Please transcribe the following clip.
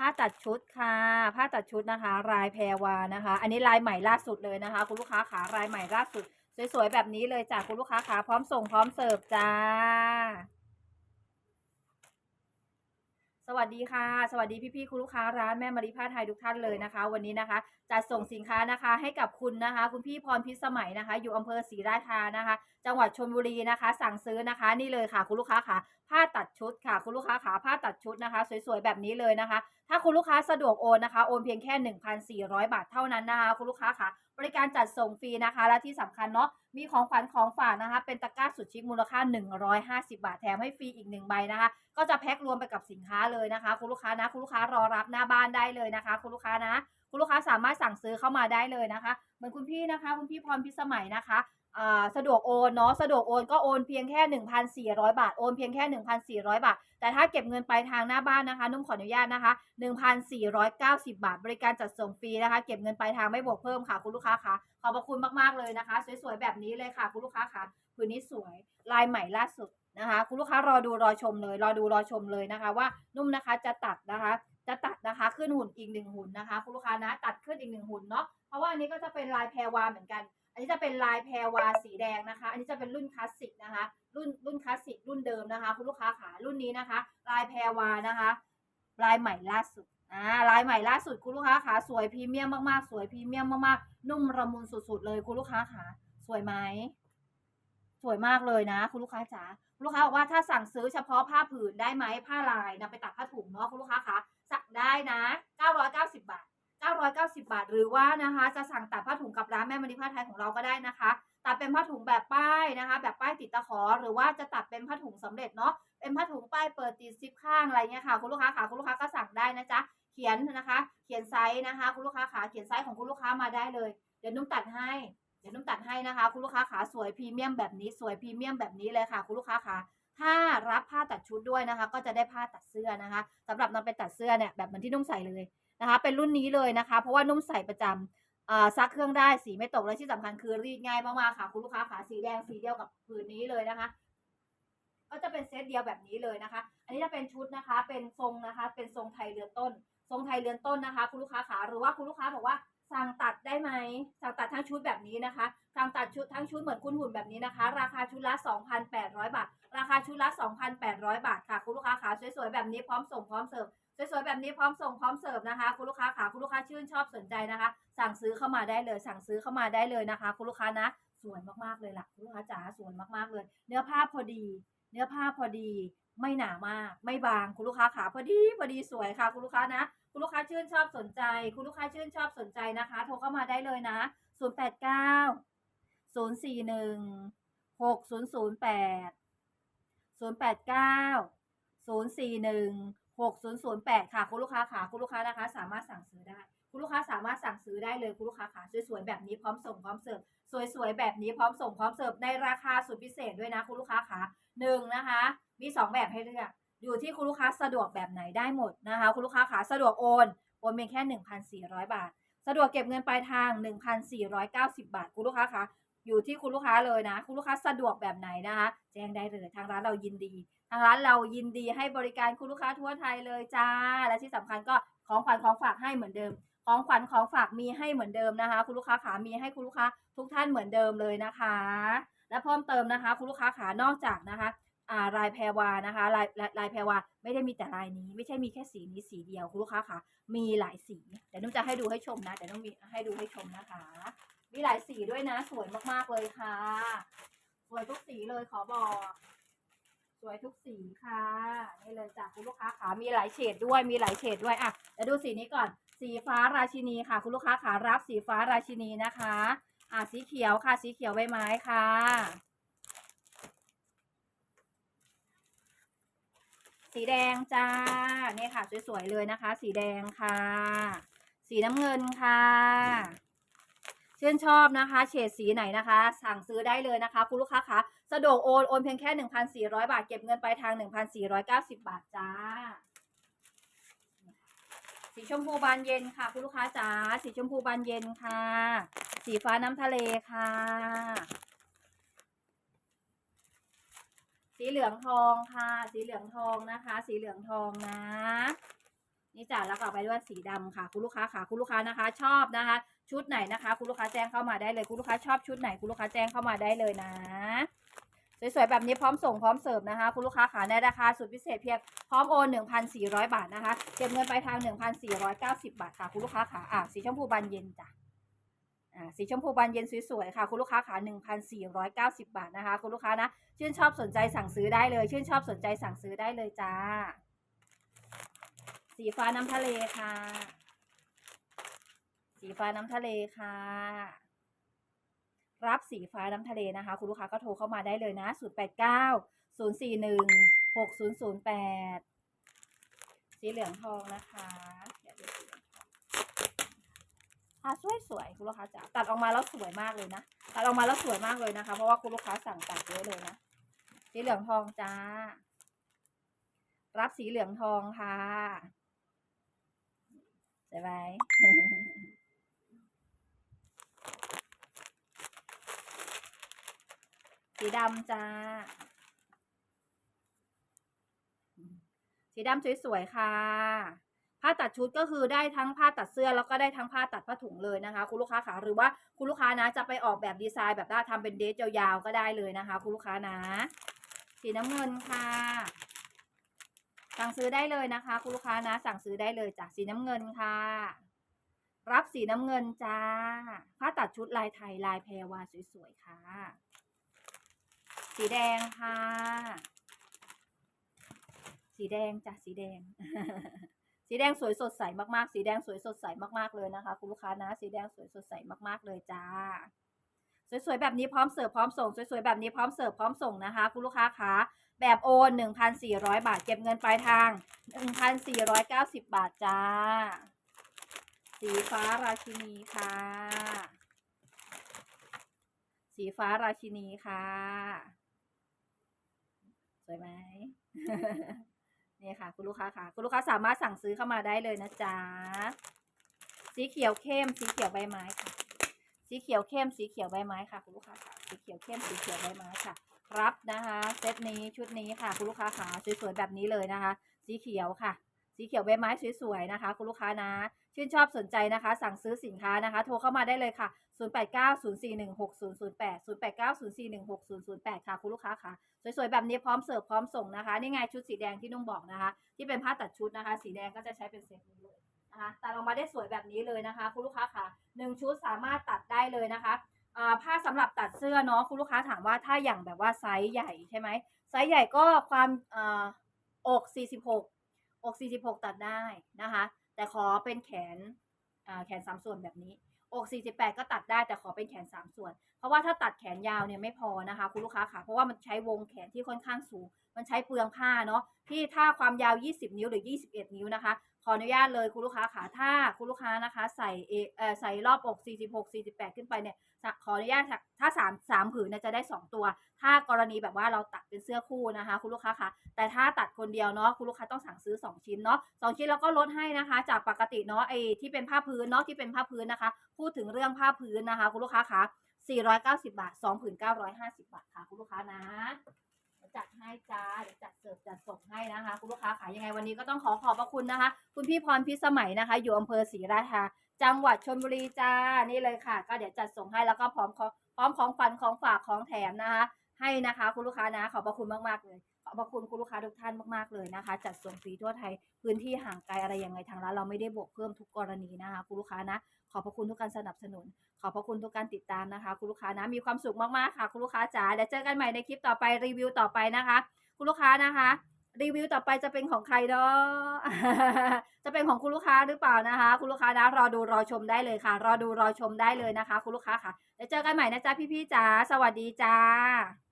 ผ้าตัดชุดค่ะ ผ้าตัดชุดนะคะ ลายแพรวานะคะ อันนี้ลายใหม่ล่าสุดเลยนะคะ คุณลูกค้าขาลายใหม่ล่าสุด สวยๆแบบนี้เลยจากคุณลูกค้าขาพร้อมส่งพร้อมเสิร์ฟจ้า สวัสดีค่ะ สวัสดีพี่ๆคุณลูกค้าร้านแม่มารีผ้าไทยทุกท่านเลยนะคะ วันนี้นะคะจะส่งสินค้านะคะให้กับคุณนะคะ คุณพี่พรพิสมัยนะคะ อยู่อำเภอศรีราชานะคะ จังหวัดชลบุรีนะคะ สั่งซื้อนะคะ นี่เลยค่ะ คุณลูกค้าค่ะ ผ้าตัดชุดค่ะ คุณลูกค้าขาผ้าตัดชุดนะคะ สวยๆแบบนี้เลยนะคะ ถ้าคุณลูกค้าสะดวกโอนนะคะโอนเพียงแค่ 1,400 บาทเท่านั้นนะคะ คุณลูกค้าค่ะ บริการจัดส่งฟรีนะคะ และที่สำคัญเนาะมีของขวัญของฝากนะคะ เป็นตะกร้าสุดชิคมูลค่า 150 บาทแถมให้ฟรีอีกหนึ่งใบนะคะ ก็จะแพ็ครวมไปกับสินค้าเลยนะคะ คุณลูกค้านะ คุณลูกค้ารอรับหน้าบ้านได้เลยนะคะ คุณลูกค้านะ คุณลูกค้าสามารถสั่งซื้อเข้ามาได้เลยนะคะ เหมือนคุณพี่นะคะ คุณพี่พรพิสมัยนะคะ สะดวกโอนเนาะสะดวกโอนก็โอนเพียงแค่ 1,400 บาท โอนเพียงแค่ 1,400 บาท แต่ถ้าเก็บเงินปลายทางหน้าบ้านนะคะ นุ่มขออนุญาตนะคะ 1,490 บาท บริการจัดส่งฟรีนะคะ เก็บเงินปลายทางไม่บวกเพิ่มค่ะ คุณลูกค้าคะขอบพระคุณมากๆเลยนะคะ สวยๆแบบนี้เลยค่ะ คุณลูกค้าคะผืนนี้สวยลายใหม่ล่าสุดนะคะ คุณลูกค้ารอดูรอชมเลย รอดูรอชมเลยนะคะ ว่านุ่มนะคะจะตัดนะคะ จะตัดนะคะขึ้นหุ่นอีกหนึ่งหุ่นนะคะ คุณลูกค้านะตัดขึ้นอีกหนึ่งหุ่นเนาะเพราะว่าอันนี้ก็จะเป็นลายแพรวาเหมือนกัน นนี้จะเป็นลายแพรวาสีแดงนะคะ อันนี้จะเป็นรุ่นคลาสสิกนะคะ รุ่นรุ่นคลาสสิกรุ่นเดิมนะคะ คุณลูกค้าขารุ่นนี้นะคะ ลายแพรวานะคะ ลายใหม่ล่าสุดอ่าลายใหม่ล่าสุดคุณลูกค้าขาสวยพรีเมียมมากๆ สวยพรีเมียมมากๆ นุ่มระมุนสุดๆเลยคุณลูกค้าขาสวยไหมสวยมากเลยนะ คุณลูกค้าจ๋าลูกค้าบอกว่าถ้าสั่งซื้อเฉพาะผ้าผืนได้ไหมผ้าลายนำไปตัดผ้าถุงเนาะคุณลูกค้าคะสั่งได้นะ 990 บาท 990 บาท หรือว่านะคะจะสั่งตัดผ้าถุงกับร้านแม่มณีผ้าไทยของเราก็ได้นะคะ ตัดเป็นผ้าถุงแบบป้ายนะคะ แบบป้ายติดตะขอ หรือว่าจะตัดเป็นผ้าถุงสำเร็จเนาะเป็นผ้าถุงป้ายเปิดติดซิปข้างอะไรเงี้ยค่ะคุณลูกค้าค่ะคุณลูกค้าก็สั่งได้นะจ๊ะเขียนนะคะ เขียนไซส์นะคะ คุณลูกค้าขาเขียนไซส์ของคุณลูกค้ามาได้เลย เดี๋ยวนุ่มตัดให้เดี๋ยวนุ่มตัดให้นะคะ คุณลูกค้าขาสวยพรีเมียมแบบนี้สวยพรีเมียมแบบนี้เลยค่ะ คุณลูกค้าขาถ้ารับผ้าตัดชุดด้วยนะคะ ก็จะได้ผ้าตัดเสื้อนะคะสำหรับนำไปตัดเสื้อเนี่ยแบบเหมือนที่นุ่มใส่เลย นะคะ เป็นรุ่นนี้เลยนะคะ เพราะว่านุ่มใส่ประจำซักเครื่องได้สีไม่ตกและที่สำคัญคือรีดง่ายมากๆค่ะ คุณลูกค้าขาสีแดงสีเดียวกับผืนนี้เลยนะคะ ก็จะเป็นเซตเดียวแบบนี้เลยนะคะ อันนี้จะเป็นชุดนะคะ เป็นทรงนะคะ เป็นทรงไทยเรือนต้น ทรงไทยเรือนต้นนะคะ คุณลูกค้าขาหรือว่าคุณลูกค้าบอกว่าสั่งตัดได้ไหมสั่งตัดทั้งชุดแบบนี้นะคะสั่งตัดชุดทั้งชุดเหมือนคุณหุ่นแบบนี้นะคะ ราคาชุดละ 2,800 บาท ราคาชุดละ 2,800 บาทค่ะ คุณลูกค้าขาสวยๆแบบนี้พร้อมส่งพร้อมเสิร์ฟ สวยๆแบบนี้พร้อมส่งพร้อมเสิร์ฟนะคะ คุณลูกค้าขาคุณลูกค้าชื่นชอบสนใจนะคะ สั่งซื้อเข้ามาได้เลย สั่งซื้อเข้ามาได้เลยนะคะ คุณลูกค้านะสวยมากๆเลยล่ะคุณลูกค้าจ๋าสวยมากๆเลย เนื้อผ้าพอดี เนื้อผ้าพอดี ไม่หนามาก ไม่บางคุณลูกค้าขาพอดีพอดีสวยค่ะ คุณลูกค้านะ คุณลูกค้าชื่นชอบสนใจ คุณลูกค้าชื่นชอบสนใจนะคะ โทรเข้ามาได้เลยนะ 089 041 6008 089 041 6008 ค่ะ คุณลูกค้าค่ะคุณลูกค้านะคะ สามารถสั่งซื้อได้ คุณลูกค้าสามารถสั่งซื้อได้เลยคุณลูกค้าค่ะสวยๆแบบนี้พร้อมส่งพร้อมเสิร์ฟสวยๆแบบนี้พร้อมส่งพร้อมเสิร์ฟในราคาสุดพิเศษด้วยนะคุณลูกค้าค่ะหนึ่งนะคะ มีสองแบบให้เลือก อยู่ที่คุณลูกค้าสะดวกแบบไหนได้หมดนะคะ คุณลูกค้าขาสะดวกโอนโอนเพียงแค่ 1,400 บาท สะดวกเก็บเงินปลายทาง 1,490 บาท คุณลูกค้าคะอยู่ที่คุณลูกค้าเลยนะ คุณลูกค้าสะดวกแบบไหนนะคะ แจ้งได้เลย ทางร้านเรายินดี ทางร้านเรายินดีให้บริการคุณลูกค้าทั่วไทยเลยจ้า และที่สำคัญก็ของขวัญของฝากให้เหมือนเดิม ของขวัญของฝากมีให้เหมือนเดิมนะคะ คุณลูกค้าขามีให้คุณลูกค้าทุกท่านเหมือนเดิมเลยนะคะ และเพิ่มเติมนะคะ คุณลูกค้าขานอกจากนะคะอ่าลายแพรวานะคะลายลายลายแพรวาไม่ได้มีแต่ลายนี้ ไม่ใช่มีแค่สีนี้สีเดียวคุณลูกค้าค่ะ มีหลายสีเดี๋ยวนุ่มจะให้ดูให้ชมนะเดี๋ยวนุ่มมีให้ดูให้ชมนะคะ มีหลายสีด้วยนะสวยมากๆเลยค่ะ สวยทุกสีเลยขอบอก สวยทุกสีค่ะนี่เลยจากคุณลูกค้าขามีหลายเฉดด้วยมีหลายเฉดด้วยอะเดี๋ยวดูสีนี้ก่อน สีฟ้าราชินีค่ะ คุณลูกค้าขารับสีฟ้าราชินีนะคะ อะสีเขียวค่ะ สีเขียวใบไม้ค่ะสีแดงจ้าเนี่ยค่ะ สวยๆเลยนะคะ สีแดงค่ะ สีน้ำเงินค่ะชื่นชอบนะคะ เฉดสีไหนนะคะ สั่งซื้อได้เลยนะคะ คุณลูกค้าคะ สะดวกโอน โอนเพียงแค่ 1,400 บาท เก็บเงินปลายทาง 1,490 บาทจ้า สีชมพูบานเย็นค่ะ คุณลูกค้าจ๋า สีชมพูบานเย็นค่ะ สีฟ้าน้ำทะเลค่ะ สีเหลืองทองค่ะ สีเหลืองทองนะคะ สีเหลืองทองนะนี่จ้ะแล้วก็ไปด้วยสีดำค่ะ คุณลูกค้าค่ะคุณลูกค้านะคะ ชอบนะคะ ชุดไหนนะคะ คุณลูกค้าแจ้งเข้ามาได้เลย คุณลูกค้าชอบชุดไหน คุณลูกค้าแจ้งเข้ามาได้เลยนะ สวยๆแบบนี้พร้อมส่งพร้อมเสิร์ฟนะคะ คุณลูกค้าขาในราคาสุดพิเศษเพียงพร้อมโอน1,400 บาทนะคะเก็บเงินปลายทาง 1,490 บาทค่ะคุณลูกค้าขาอะสีชมพูบานเย็นจ้ะอ่าสีชมพูบานเย็นสวยๆค่ะ คุณลูกค้าขา1,490 บาทนะคะ คุณลูกค้านะ ชื่นชอบสนใจสั่งซื้อได้เลย ชื่นชอบสนใจสั่งซื้อได้เลยจ้า สีฟ้าน้ำทะเลค่ะ สีฟ้าน้ำทะเลค่ะ รับสีฟ้าน้ำทะเลนะคะ คุณลูกค้าก็โทรเข้ามาได้เลยนะ 0 8 9 0 4 1 6 0 0 8 สีเหลืองทองนะคะทองค่ะสวยสวยคุณลูกค้าจ๋าตัดออกมาแล้วสวยมากเลยนะตัดออกมาแล้วสวยมากเลยนะคะ เพราะว่าคุณลูกค้าสั่งตัดเยอะเลยนะสีเหลืองทองจ้า รับสีเหลืองทองค่ะใช่ไหม สีดำจ้า สีดำสวยๆค่ะ ผ้าตัดชุดก็คือได้ทั้งผ้าตัดเสื้อแล้วก็ได้ทั้งผ้าตัดผ้าถุงเลยนะคะ คุณลูกค้าค่ะหรือว่าคุณลูกค้านะ จะไปออกแบบดีไซน์แบบว่าทำเป็นเดรสยาวๆก็ได้เลยนะคะ คุณลูกค้านะ สีน้ำเงินค่ะ สั่งซื้อได้เลยนะคะ คุณลูกค้านะ สั่งซื้อได้เลยจากสีน้ำเงินค่ะรับสีน้ำเงินจ้า ผ้าตัดชุดลายไทยลายแพรวาสวยๆ ค่ะ สีแดงค่ะ สีแดงจ้ะสีแดง สีแดงสวยสดใสมากๆ สีแดงสวยสดใสมากๆเลยนะคะ คุณลูกค้านะ สีแดงสวยสดใสมากๆเลยจ้า สวยๆแบบนี้พร้อมเสิร์ฟพร้อมส่งสวยๆแบบนี้พร้อมเสิร์ฟพร้อมส่งนะคะ คุณลูกค้าคะแบบโอน1,400 บาท เก็บเงินปลายทาง 1,490 บาทจ้า สีฟ้าราชินีค่ะ สีฟ้าราชินีค่ะ วยไหมนี่ค่ะ คุณลูกค้าค่ะ คุณลูกค้าสามารถสั่งซื้อเข้ามาได้เลยนะจ๊ะสีเขียวเข้ม สีเขียวใบไม้ค่ะ สีเขียวเข้ม สีเขียวใบไม้ค่ะ คุณลูกค้าค่ะ สีเขียวเข้ม สีเขียวใบไม้ค่ะ รับนะคะเซตนี้ชุดนี้ค่ะ คุณลูกค้าค่ะสวยๆแบบนี้เลยนะคะ สีเขียวค่ะสีเขียวใบไม้สวยๆนะคะ คุณลูกค้านะ ชื่นชอบสนใจนะคะ สั่งซื้อสินค้านะคะ โทรเข้ามาได้เลยค่ะ 0890416008 0890416008 ค่ะคุณลูกค้าค่ะ สวยๆ แบบนี้พร้อมเสิร์ฟพร้อมส่งนะคะ นี่ไงชุดสีแดงที่นุ่งบอกนะคะ ที่เป็นผ้าตัดชุดนะคะ สีแดงก็จะใช้เป็นเซตนี้เลยนะคะตัดออกมาได้สวยแบบนี้เลยนะคะคุณลูกค้าค่ะหนึ่งชุดสามารถตัดได้เลยนะคะผ้าสำหรับตัดเสื้อเนาะคุณลูกค้าถามว่าถ้าอย่างแบบว่าไซส์ใหญ่ใช่ไหมไซส์ใหญ่ก็ความอ่าอก46 อก 46 ตัดได้นะคะ แต่ขอเป็นแขนแขนสามส่วนแบบนี้ อก48 ก็ตัดได้แต่ขอเป็นแขน 3 ส่วน เพราะว่าถ้าตัดแขนยาวเนี่ยไม่พอนะคะ คุณลูกค้าค่ะ เพราะว่ามันใช้วงแขนที่ค่อนข้างสูงมันใช้เปลืองผ้าเนาะที่ถ้าความยาว 20 นิ้วหรือ 21 นิ้วนะคะ ขออนุญาตเลยคุณลูกค้าค่ะถ้าคุณลูกค้านะคะ ใส่เอเอ่อใส่รอบอก 46 48 ขึ้นไปเนี่ยขออนุญาตถ้า3 3ผืนเนี่ยจะได้ 2 ตัว ถ้ากรณีแบบว่าเราตัดเป็นเสื้อคู่นะคะ คุณลูกค้าค่ะแต่ถ้าตัดคนเดียวเนาะคุณลูกค้าต้องสั่งซื้อ 2 ชิ้นเนาะสชิ้นแล้วก็ลดให้นะคะ จากปกติเนาะไอ้ที่เป็นผ้าพื้นเนาะที่เป็นผ้าพื้นนะคะ พูดถึงเรื่องผ้าพื้นนะคะ คุณลูกค้าค่ะ490 บาท2ผืน950 บาทค่ะคุณลูกค้านะ จัดให้จ้าเดี๋ยวจัดเสิร์ฟจัดส่งให้นะคะคุณลูกค้าขายยังไงวันนี้ก็ต้องขอขอบพระคุณนะคะ คุณพี่พรพิสมัยนะคะ อยู่อำเภอศรีราชาจังหวัดชลบุรีจ้านี่เลยค่ะ ก็เดี๋ยวจัดส่งให้แล้วก็พร้อมของพร้อมของฝันของฝากของแถมนะคะ ให้นะคะ คุณลูกค้านะขอบพระคุณมากๆเลย อบพระคุณคุณลูกค้าทุกท่านมากๆเลยนะคะ จัดส่งฟรีทั่วไทยพื้นที่ห่างไกลอะไรยังไงทางร้านเราไม่ได้บวกเพิ่มทุกกรณีนะคะคุณลูกค้านะ ขอบพระคุณทุกการสนับสนุน ขอบพระคุณทุกการติดตามนะคะคุณลูกค้านะมีความสุขมากๆค่ะคุณลูกค้าจ๋าเดี๋ยวเจอกันใหม่ในคลิปต่อไปรีวิวต่อไปนะคะ คุณลูกค้านะคะ รีวิวต่อไปจะเป็นของใครเนาะจะเป็นของคุณลูกค้าหรือเปล่านะคะ คุณลูกค้านะรอดูรอชมได้เลยค่ะ รอดูรอชมได้เลยนะคะ คุณลูกค้าค่ะเดี๋ยวเจอกันใหม่นะจ๊ะพี่ๆจ๋าสวัสดีจ้า